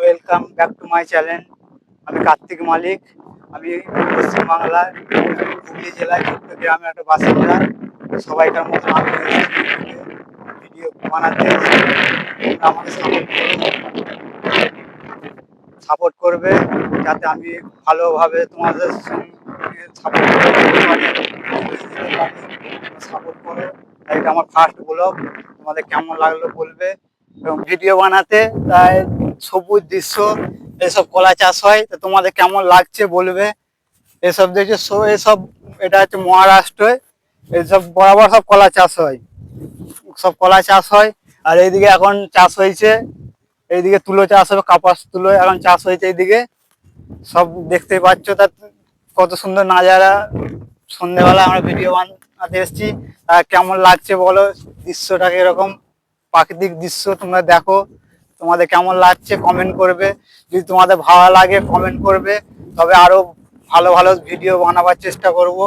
Welcome back to my channel আমি কার্তিক মালিক। আমি পশ্চিমবাংলার হুগলি জেলায় চট্টগ্রামের একটা বাসিন্দা। সবাইকার মতো আমি ভিডিও বানাতে। আমাকে সাপোর্ট করবে যাতে আমি ভালোভাবে তোমাদের সাপোর্ট সাপোর্ট করো। তাই আমার ফার্স্ট ব্লগ তোমাদের কেমন লাগল বলবে। এবং ভিডিও বানাতে, তাই সবুজ দৃশ্য, এসব কলা চাষ হয়, তো তোমাদের কেমন লাগছে বলবে? এসব দেখছে সো- এসব, এটা হচ্ছে মহারাষ্ট্রে, এসব বরাবর সব কলা চাষ হয়। সব কলা চাষ হয়, আর এইদিকে এখন চাষ হয়েছে, এইদিকে তুলো চাষ হবে, কাপাস তুলো এখন চাষ হয়েছে এইদিকে। সব দেখতে পাচ্ছ, তা কত সুন্দর নাজারা, সন্ধ্যেবেলা আমরা ভিডিও বানাতে এসেছি কেমন লাগছে বলো, দৃশ্যটাকে এরকম, প্রাকৃতিক দৃশ্য তোমরা দেখো। তোমাদের কেমন লাগছে কমেন্ট করবে। যদি তোমাদের ভালো লাগে কমেন্ট করবে। তবে আরও ভালো ভালো ভিডিও বানাবার চেষ্টা করব।